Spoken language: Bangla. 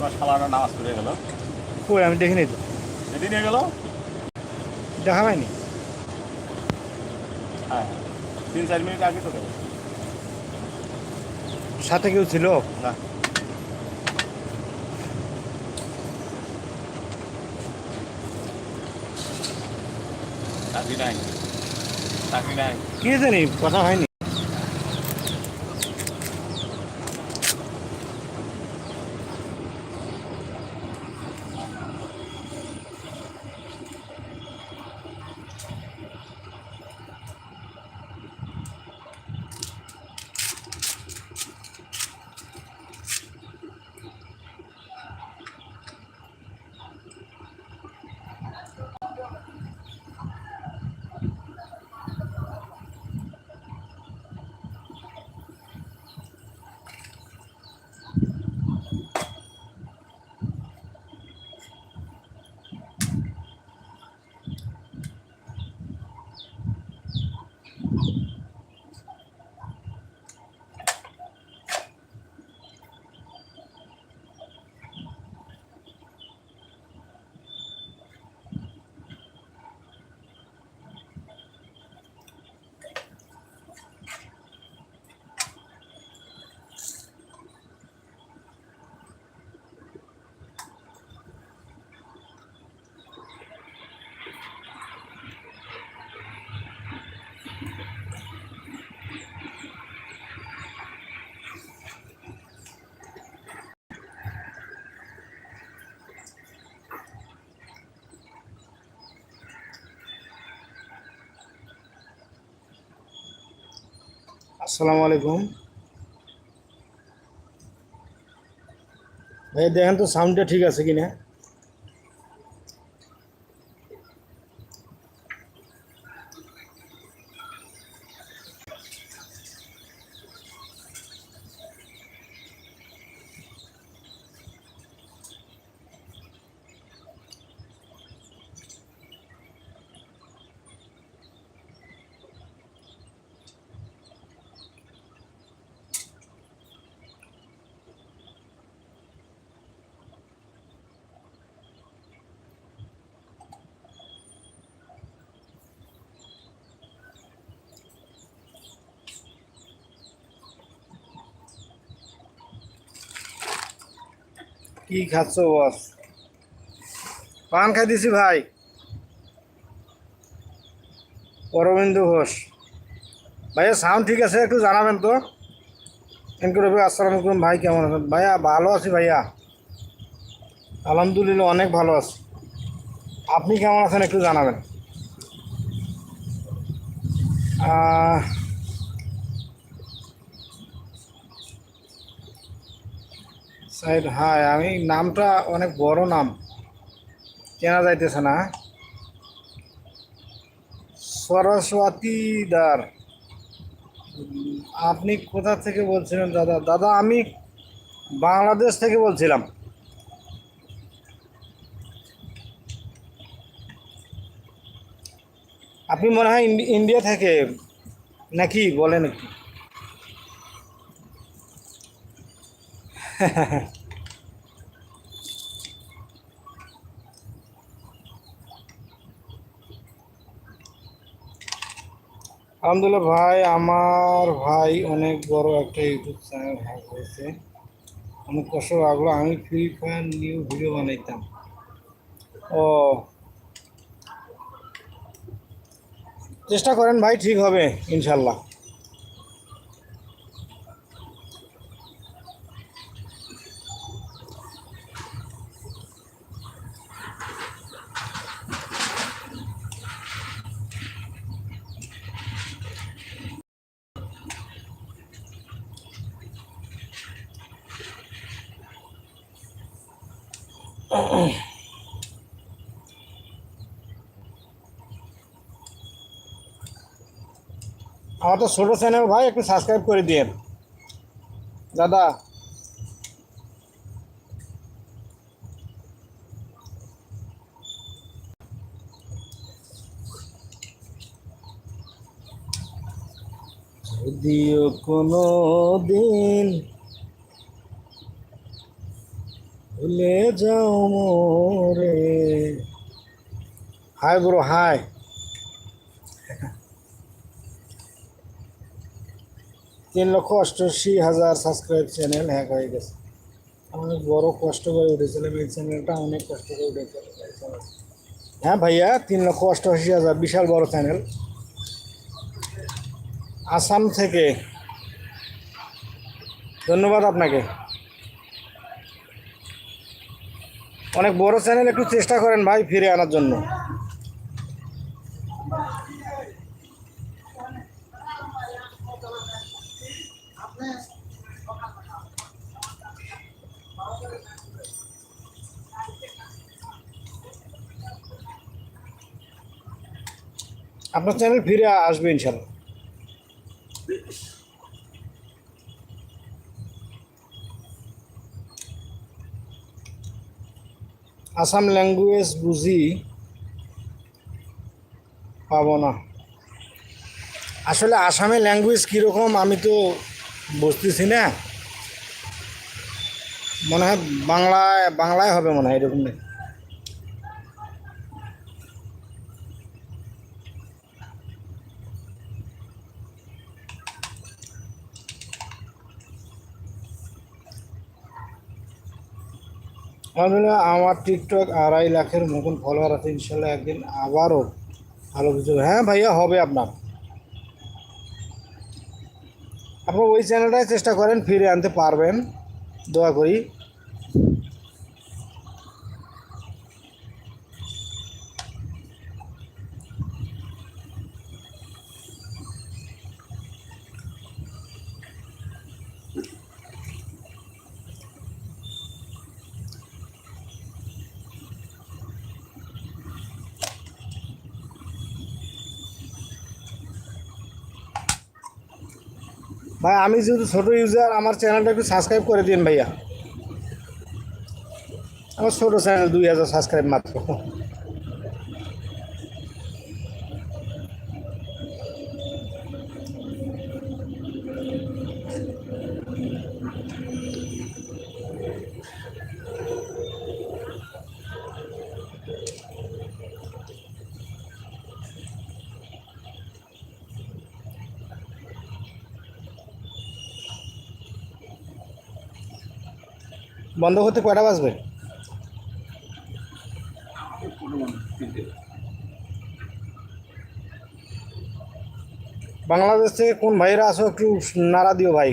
তোমার শালারা নামাজ পড়ে গেল। কই আমি দেখিনি তো। নিয়ে গেল? দেখা পাইনি হ্যাঁ। তিন চার মিনিট আগে তো গেল। সাথে কেউ ছিল? না। চাকরি নাই। চাকরি নাই। কি জানি কথা হয়নি। আসসালামু আলাইকুম। ভাই দেখেন তো সাউন্ডটা ঠিক আছে কিনা? কি খাচ্ছ বস পান খাই দিছি ভাই। অরবিন্দু ঘোষ। ভাইয়া সাউন্ড ঠিক আছে, একটু জানাবেন তো? N K Robi. আসসালামু আলাইকুম, ভাই, কেমন আছেন? ভাইয়া, ভালো আছি ভাইয়া। আলহামদুলিল্লাহ, অনেক ভালো আছি। আপনি কেমন আছেন, একটু জানাবেন। সাইড, হাই, আমি নামটা অনেক বড় নাম। চেনা যাইতেছে না। সরস্বতী দার। আপনি কোথা থেকে বলছিলেন, দাদা? দাদা, আমি বাংলাদেশ থেকে বলছিলাম। আপনি মনে হয় ইন্ডি- ইন্ডিয়া থেকে নাকি বলেন একটু? আলহামদুলিল্লাহ ভাই, আমার ভাই অনেক বড় একটা ইউটিউব চ্যানেল হ্যাক হয়েছে। অনেক কষ্ট লাগল, আমি ফ্রি ফায়ার নিউ ভিডিও বানাইতাম। ও, চেষ্টা করেন ভাই, ঠিক হবে, ইনশাল্লাহ। আমার তো ছোটো চ্যানেল ভাই একটু সাবস্ক্রাইব করে দিয়েন। দাদা। যদিও কোনো দিন ভুলে যাও মোরে। Hi bro, hi. তিন লক্ষ অষ্টআশি হাজার সাবস্ক্রাইব চ্যানেল হ্যাক হয়ে গেছে। অনেক বড় কষ্ট করে উঠেছিলাম এই চ্যানেলটা অনেক কষ্ট করে উঠেছিল হ্যাঁ ভাইয়া, তিন লক্ষ অষ্টআশি হাজার, বিশাল বড় চ্যানেল আসাম থেকে। ধন্যবাদ আপনাকে। অনেক বড় চ্যানেল একটু চেষ্টা করেন ভাই ফিরে আনার জন্য। আপনার চ্যানেল ফিরে আসবে ইনশাল্লাহ। আসাম ল্যাঙ্গুয়েজ বুঝি পাবো না। আসলে আসামে ল্যাঙ্গুয়েজ কীরকম আমি তো বুঝতেছি না। মনে হয় বাংলায় বাংলায় হবে মনে হয় এরকম নাকি আলহামদুলিল্লাহ আমার টিকটক আড়াই লাখের মতন ফলোয়ার আছে, ইনশাল্লাহ একদিন আবারও ভালো কিছু হ্যাঁ ভাইয়া, হবে আপনার। আপনার ওই চ্যানেলটাই চেষ্টা করেন, ফিরে আনতে পারবেন। দোয়া করি। ভাই, আমি যেহেতু ছোটো ইউজার আমার চ্যানেলটা একটু সাবস্ক্রাইব করে দিন ভাইয়া। আমার ছোটো চ্যানেল দুই হাজার সাবস্ক্রাইব মাত্র। বন্ধ করতে কয়টা বাজবে? বাংলাদেশ থেকে কোন ভাইরা আসো একটু নাড়া দিও ভাই।